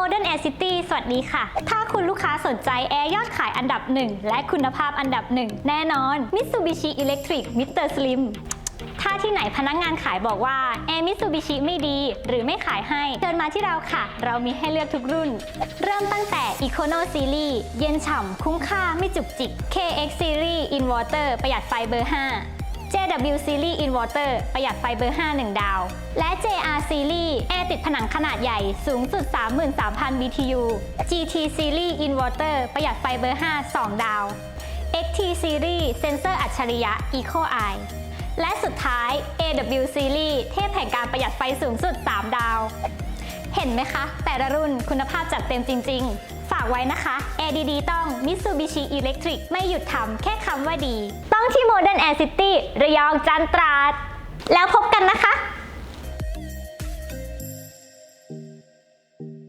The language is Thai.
Modern Air City สวัสดีค่ะ ถ้าคุณลูกค้าสนใจแอร์ยอดขายอันดับหนึ่งและคุณภาพอันดับหนึ่งแน่นอน Mitsubishi Electric Mr. Slim ถ้าที่ไหนพนักงานขายบอกว่าแอร์มิ t ูบิชิไม่ดี หรือไม่ขายให้เชิญมาที่เราค่ะ เรามีให้เลือกทุกรุ่น เริ่มตั้งแต่ Econo Series เย็นฉ่ำคุ้มค่าไม่จุกจิก KX Series Inverter ประหยัดไฟเบอร์ 5 JW Series Inverter ประหยัดไฟเบอร์ 5 1 ดาว และ JR Series แอร์ติดผนังขนาดใหญ่สูงสุด 33,000 BTU GT Series Inverter ประหยัดไฟเบอร์ 5 2 ดาว XT Series เซ็นเซอร์อัจฉริยะ Eco Eye และสุดท้าย AW Series เทพแห่งการประหยัดไฟสูงสุด 3 ดาว เห็นไหมคะ แต่ละรุ่นคุณภาพจัดเต็มจริง ๆากไว้นะคะแอร์ดีๆต้อง Mitsubishi Electric ไม่หยุดทำแค่คำว่าดี ต้องที่ Modern Air City ระยองจันตราด แล้วพบกันนะคะ